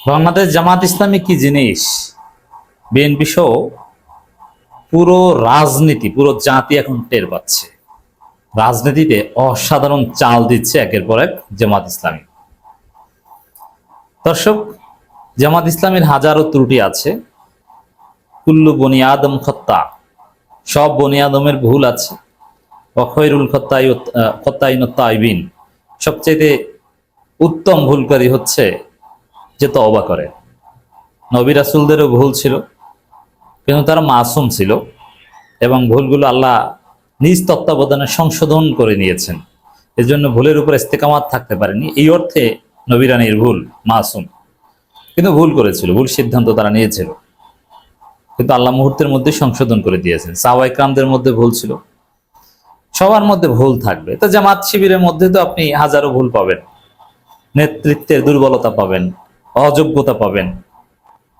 বাংলাদেশ জামাত ইসলামী কি জিনিস? বিএনপি সহ পুরো রাজনীতি, পুরো জাতি এখন টের পাচ্ছে। রাজনীতিতে অসাধারণ চাল দিচ্ছে একের পর এক জামাত ইসলামী। দর্শক, জামাত ইসলামের হাজারো ত্রুটি আছে। কুল্লু বনিয়াদম খত্তা, সব বনিয়াদমের ভুল আছে। অখৈরুল খত্তাই খত্তাইন তাইবিন। সবচেয়ে উত্তম ভুলকারী হচ্ছে যে তওবা করে। নবী রাসুলদেরও ভুল ছিল, কিন্তু তারা মাসুম ছিল এবং ভুলগুলো আল্লাহ নিজ তত্ত্বাবধানে সংশোধন করে নিয়েছেন। এজন্য ভুলের উপর ইস্তেকামাত থাকতে পারেনি। এই অর্থে নবীরানির ভুল, মাসুম। কিন্তু ভুল করেছিল, ভুল সিদ্ধান্ত তারা নিয়েছিল। কিন্তু আল্লাহ মুহূর্তের মধ্যে সংশোধন করে দিয়েছেন। সাওয়াইকরামদের মধ্যে ভুল ছিল। সবার মধ্যে ভুল থাকবে। তো জামাত শিবিরের মধ্যে তো আপনি হাজারো ভুল পাবেন, নেতৃত্বের দুর্বলতা পাবেন। অযোগ্যতা পাবেন।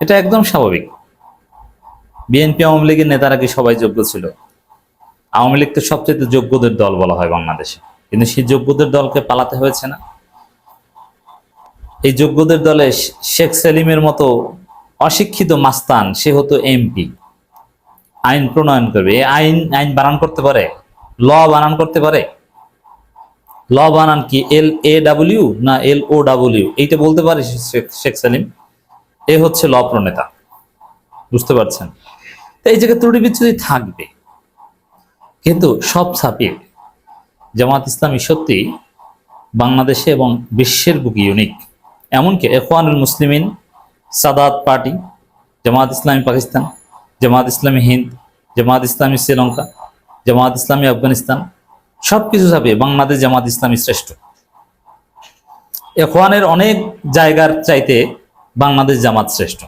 এটা একদম স্বাভাবিক। বিএনপি আওয়ামী লীগের নেতারা কি সবাই যোগ্য ছিল? আওয়ামী লীগ তো সবচেয়ে যোগ্যদের দল বলা হয় বাংলাদেশে। কিন্তু সেই যোগ্যদের দলকে পালাতে হয়েছে না। এই যোগ্যদের দলে শেখ সেলিমের মতো অশিক্ষিত মাস্তান, সে হতো এমপি আইন প্রণয়ন করবে। এই আইন আইন বানান করতে পারে? ল বানান করতে পারে? ল বানান কি? এল এ ডাব্লিউ না এল ও ডাব্লিউ? এইটা বলতে পারে শেখ- সেলিম? এ হচ্ছে ল প্রণেতা। বুঝতে পারছেন? তো এই জায়গায় ত্রুটি বিচ্ছুতি থাকবে। কিন্তু সব ছাপিয়ে জামাত ইসলামী সত্যি বাংলাদেশে এবং বিশ্বের বুকে ইউনিক এমনকি এখওয়ানুল মুসলিমিন, সাদাত পার্টি, জামাত ইসলামী পাকিস্তান, জামাত ইসলামী হিন্দ, জামাত ইসলামী শ্রীলঙ্কা, জামাত ইসলামী আফগানিস্তান সব কিছু ছাপিয়ে বাংলাদেশ জামাত ইসলামী শ্রেষ্ঠ। এখওয়ানের অনেক জায়গার চাইতে বাংলাদেশ জামাত শ্রেষ্ঠ।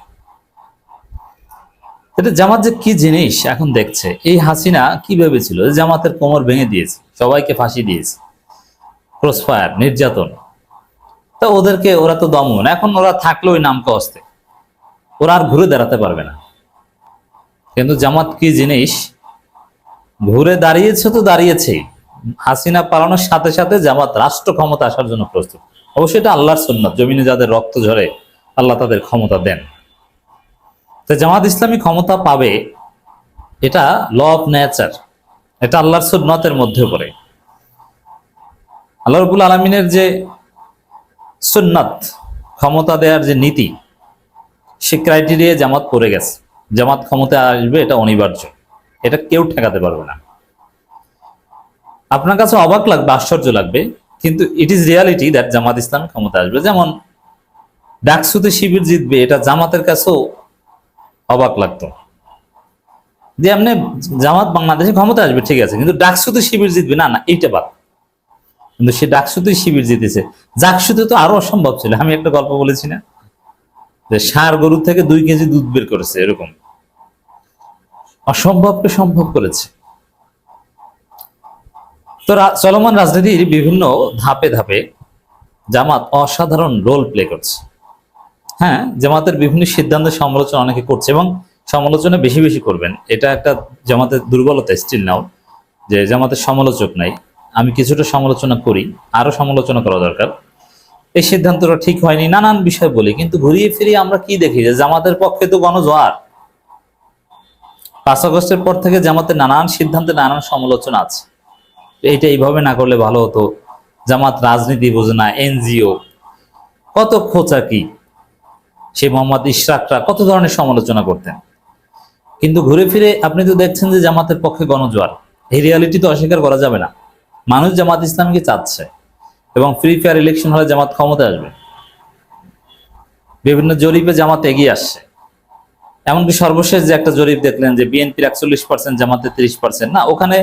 এটা জামাত যে কি জিনিস এখন দেখছে, এই হাসিনা কি ভেবেছিল? জামাতের কোমর ভেঙে দিয়েছে, সবাইকে ফাঁসি দিয়েছে ক্রসফায়ার নির্যাতন। তা ওদেরকে, ওরা তো দমন। এখন ওরা থাকল ওই নামকে অস্তে। ওরা আর ঘুরে দাঁড়াতে পারবে না। কিন্তু জামাত কি জিনিস? ঘুরে দাঁড়িয়েছে তো দাঁড়িয়েছেই। হাসিনা পালানোর সাথে সাথে জামাত রাষ্ট্র ক্ষমতা আসার জন্য প্রস্তুত। অবশ্যই এটা আল্লাহর সুন্নত। জমিনে যাদের রক্ত ঝরে, আল্লাহ তাদের ক্ষমতা দেন। তো জামাত ইসলামী ক্ষমতা পাবে, এটা ল অফ নেচার এটা আল্লাহর সুন্নতের মধ্যে পড়ে। আল্লাহ রবুল আলমিনের যে সুন্নত, ক্ষমতা দেওয়ার যে নীতি, সে ক্রাইটেরিয়া জামাত পড়ে গেছে। জামাত ক্ষমতা আসবে, এটা অনিবার্য। এটা কেউ ঠেকাতে পারবে না। আপনার কাছে অবাক লাগবে, আশ্চর্য লাগবে, কিন্তু it is reality that Jamaat Islam ক্ষমতা আসবে। যেমন ডাকসুতে শিবির জিতবে, এটা জামাতের কাছেও অবাক লাগতো। যে এমনি জামাত বাংলাদেশে ক্ষমতা আসবে, ঠিক আছে, কিন্তু ডাকসুতে শিবির জিতবে, না না, এইটা বাদ। কিন্তু সে ডাকসুতেই শিবির জিতেছে। জাকসুতে তো আরও অসম্ভব ছিল, আমি একটা গল্প বলেছি না? যে ষাঁড় গরু থেকে দুই কেজি দুধ বের করেছে, এরকম। অসম্ভবকে সম্ভব করেছে। তো চলমান রাজনীতির বিভিন্ন ধাপে ধাপে জামাত অসাধারণ রোল প্লে করছে। হ্যাঁ জামাতের বিভিন্ন সিদ্ধান্ত সমালোচনা অনেকে করছে এবং সমালোচনা বেশি বেশি করবেন। এটা একটা জামাতের দুর্বলতা স্টিল নাও যে জামাতের সমালোচক নাই। আমি কিছুটা সমালোচনা করি, আরও সমালোচনা করা দরকার। এই সিদ্ধান্তটা ঠিক হয়নি, নানান বিষয় বলি, কিন্তু ঘুরিয়ে ফিরিয়ে আমরা কি দেখি? যে জামাতের পক্ষে তো গণজোয়ার। পাঁচ আগস্টের পর থেকে জামাতের নানান সিদ্ধান্তে নানান সমালোচনা আছে। তো এইটা এইভাবে না করলে ভালো হতো। জামাত রাজনীতি বোঝে না, এনজিও। কত খোঁচা কি? সে মোহাম্মদ ইশরাকরা কত ধরনের সমালোচনা করতেন। কিন্তু ঘুরে ফিরে আপনি তো দেখছেন যে জামাতের পক্ষে গণজোয়ার। এই রিয়ালিটি তো অস্বীকার করা যাবে না। মানুষ জামাত ইসলামকে চাচ্ছে এবং ফ্রি ফেয়ার ইলেকশন হলে জামাত ক্ষমতা আসবে। বিভিন্ন জরিপে জামাত এগিয়ে আসছে। এমনকি সর্বশেষ যে একটা জরিপ দেখলেন যে বিএনপির একচল্লিশ পার্সেন্ট জামাতের তিরিশ পার্সেন্ট না, ওখানে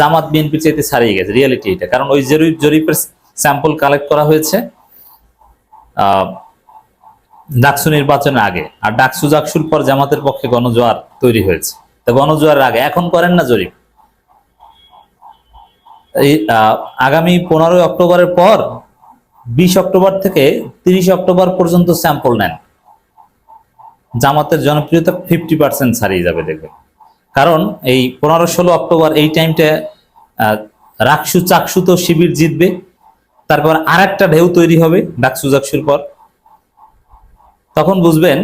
জামাত বিএনপির চাইতে ছাড়িয়ে গেছে রিয়ালিটি এটা। কারণ ওই জরিপ জরিপের স্যাম্পল কালেক্ট করা হয়েছে ডাকসু নির্বাচনের আগে। আর ডাকসু জাকসুর পর জামাতের পক্ষে গণজোয়ার তৈরি হয়েছে। তো গণজোয়ারের আগে, এখন করেন না জরিপ। এই আগামী পনেরোই অক্টোবরের পর, বিশ অক্টোবর থেকে তিরিশ অক্টোবর পর্যন্ত স্যাম্পল নেন। জামাতের জনপ্রিয়তা ফিফটি পার্সেন্ট ছাড়িয়ে যাবে দেখবেন। কারণ এই পনেরো ষোলো অক্টোবর এই টাইমটা রাকসু চাকসু তো শিবির জিতবে। তারপর আর একটা ঢেউ তৈরি হবে ডাকসু জাকসুর পর। তখন বুঝবেন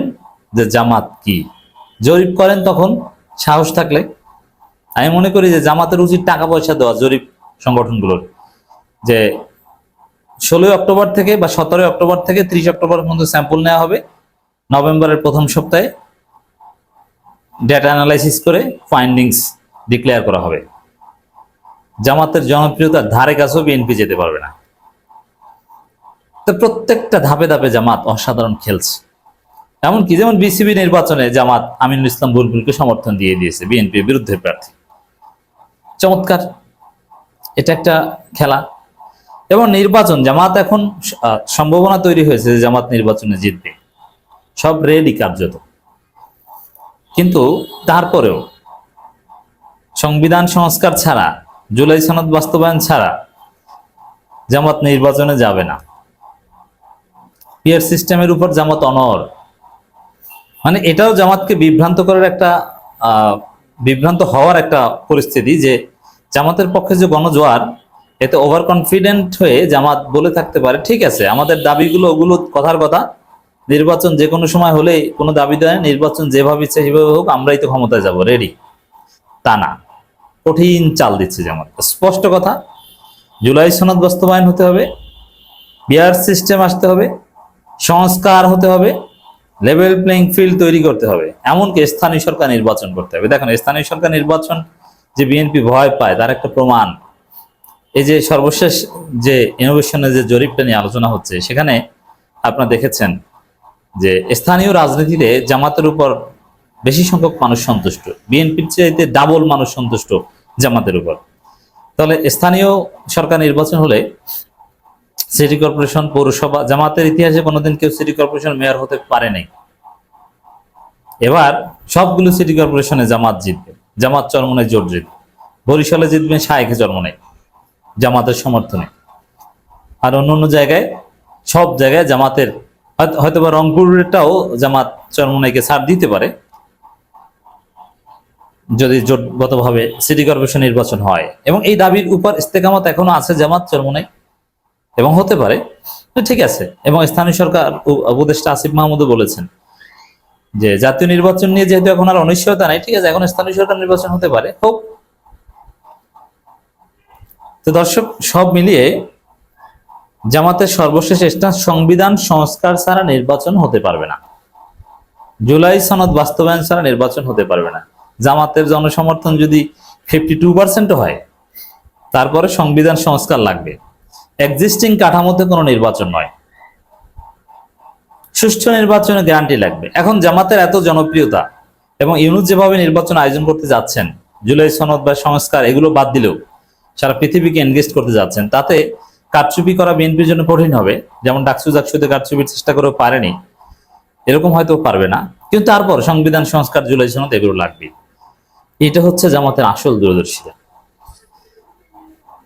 যে জামাত কি। জরিপ করেন তখন, সাহস থাকলে। আমি মনে করি যে জামাতের উচিত টাকা পয়সা দেওয়া জরিপ সংগঠনগুলোর। যে ষোলোই অক্টোবর থেকে বা সতেরোই অক্টোবর থেকে ত্রিশ অক্টোবর পর্যন্ত স্যাম্পল নেওয়া হবে। নভেম্বরের প্রথম সপ্তাহে। ডেটা অ্যানালাইসিস করে ফাইন্ডিংস ডিক্লেয়ার করা হবে। জামাতের জনপ্রিয়তার ধারে কাছেও বিএনপি যেতে পারবে না। তো প্রত্যেকটা ধাপে ধাপে জামাত অসাধারণ খেলছে। এমনকি যেমন বিসিবি নির্বাচনে জামাত আমিনুল ইসলাম বুলবুলকে সমর্থন দিয়ে দিয়েছে বিএনপির বিরুদ্ধে প্রার্থী। চমৎকার। এটা একটা খেলা। এবং নির্বাচন, জামাত এখন সম্ভাবনা তৈরি হয়েছে যে জামাত নির্বাচনে জিতবে। সব রেডি কার্যত। কিন্তু তারপরেও সংবিধান সংস্কার ছাড়া, জুলাই সনদ বাস্তবায়ন ছাড়া জামাত নির্বাচনে যাবে না। পিয়ার সিস্টেমের উপর জামাত অনর মানে এটাও জামাতকে বিভ্রান্ত করার একটা বিভ্রান্ত হওয়ার একটা পরিস্থিতি যে জামাতের পক্ষে যে গণজোয়ার, এতে ওভার কনফিডেন্ট হয়ে জামাত বলে থাকতে পারে। ঠিক আছে, আমাদের দাবিগুলো ওগুলো কথার কথা নির্বাচন যে কোনো সময় হলে কোনো দাবি দেয়, নির্বাচন যেভাবে ইচ্ছে সেভাবে হোক, আমরাই তো ক্ষমতায় যাব রেডি তা না। কঠিন চাল দিচ্ছে যেমন স্পষ্ট কথা, জুলাই সনদ বাস্তবায়ন হতে হবে বিয়ার সিস্টেম আসতে হবে, সংস্কার হতে হবে লেভেল প্লেইং ফিল্ড তৈরি করতে হবে। এমনকি স্থানীয় সরকার নির্বাচন করতে হবে। দেখুন, স্থানীয় সরকার নির্বাচন যে বিএনপি ভয় পায়, তার একটা প্রমাণ। এই যে সর্বশেষ যে ইনোভেশনের যে জরিপটা নিয়ে আলোচনা হচ্ছে, সেখানে আপনারা দেখেছেন যে স্থানীয় রাজনীতিতে জামাতের উপর বেশি সংখ্যক মানুষ সন্তুষ্ট, বিএনপির চাইতে ডাবল মানুষ সন্তুষ্ট জামাতের উপর। তাহলে স্থানীয় সরকার নির্বাচন হলে সিটি কর্পোরেশন, পৌরসভা, জামাতের ইতিহাসে কোনোদিন কেউ সিটি কর্পোরেশন মেয়র হতে পারে নাই। এবার সবগুলো সিটি কর্পোরেশনে জামাত জিতবে, জামাত চরমনে জোট জিতবে। বরিশালে জিতবে, শায়েখে চরমনে জামাতের সমর্থনে। আর অন্য অন্য জায়গায়, সব জায়গায় জামাতের হয়তো- বা রংপুরেরটাও জামাত চরমনাইকে ছাড় দিতে পারে। যদি জোটগতভাবে সিটি কর্পোরেশন নির্বাচন হয়। এবং এই দাবির উপর ইস্তেকামত এখনও আছে জামাত চরমনাই। এবং হতে পারে। ঠিক আছে। এবং স্থানীয় সরকার উপদেষ্টা আসিফ মাহমুদও বলেছেন যে, জাতীয় নির্বাচন নিয়ে যেহেতু এখন আর অনিশ্চয়তা নাই, ঠিক আছে, এখন স্থানীয় সরকার নির্বাচন হতে পারে। হোক। তো দর্শক, সব মিলিয়ে জামাতের সর্বশেষ স্টান্স সংবিধান, সংস্কার ছাড়া নির্বাচন হতে পারবে না। জুলাই সনদ বাস্তবায়ন ছাড়া নির্বাচন হতে পারবে না। জামাতের জনসমর্থন যদি ফিফটি টু পার্সেন্ট হয়, তারপরে সংবিধান সংস্কার লাগবে। এক্সিস্টিং কাঠামোতে কোনো নির্বাচন নয়। সুষ্ঠু নির্বাচনের গ্যারান্টি লাগবে। এখন জামাতের এত জনপ্রিয়তা এবং ইউনুস যেভাবে নির্বাচন আয়োজন করতে যাচ্ছেন, জুলাই সনদ বা সংস্কার, এগুলো বাদ দিলেও সারা পৃথিবীকে এনগেজ করতে যাচ্ছেন, তাতে কারচুপি করা বিএনপির জন্য কঠিন হবে। যেমন ডাকসু জাকসুতে কারচুপির চেষ্টা করেও পারেনি। এরকম হয়তো পারবে না। কিন্তু তারপর সংবিধান, সংস্কার, জুলাই সনদ এগুলো লাগবে। এটা হচ্ছে জামাতের আসল দূরদর্শিতা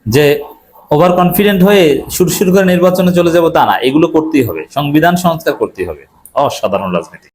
যে ওভার কনফিডেন্ট হয়ে শুরু করে নির্বাচনে চলে যাব তা না। এগুলো করতেই হবে। সংবিধান, সংস্কার করতেই হবে। অসাধারণ রাজনীতি।